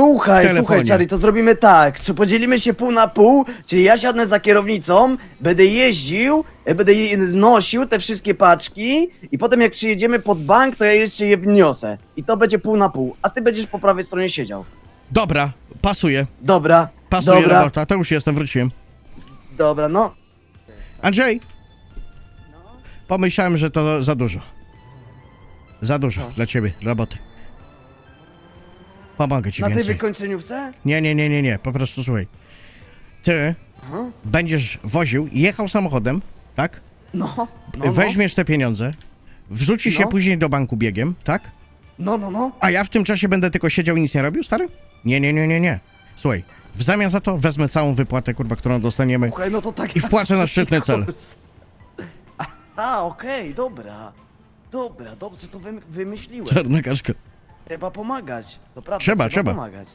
Słuchaj, telefonie. słuchaj, Czary, to zrobimy tak. Czy podzielimy się pół na pół, czyli ja siadnę za kierownicą, będę jeździł, e, będę je nosił te wszystkie paczki i potem jak przyjedziemy pod bank, to ja jeszcze je wniosę. I to będzie pół na pół, a ty będziesz po prawej stronie siedział. Dobra, pasuje. Dobra, Pasuje dobra, robota, to już jestem, wróciłem. dobra, no. Andrzej, pomyślałem, że to za dużo. Za dużo Co? dla ciebie, roboty. Pomogę ci Na tej więcej. wykończeniówce? Nie, nie, nie, nie, nie, po prostu słuchaj. Ty Aha. będziesz woził, jechał samochodem, tak? No, no, no, Weźmiesz te pieniądze, wrzuci się No. później do banku biegiem, tak? no, no, no. A ja w tym czasie będę tylko siedział i nic nie robił, stary? Nie, nie, nie, nie, nie. Słuchaj, w zamian za to wezmę całą wypłatę, kurwa, którą dostaniemy. Słuchaj, no to tak... I wpłacę na szczytny cel. A, okej, dobra. Dobra, dobrze to wym- wymyśliłem. Czarna kaszka. Trzeba pomagać. To prawda, Trzeba, trzeba, pomagać.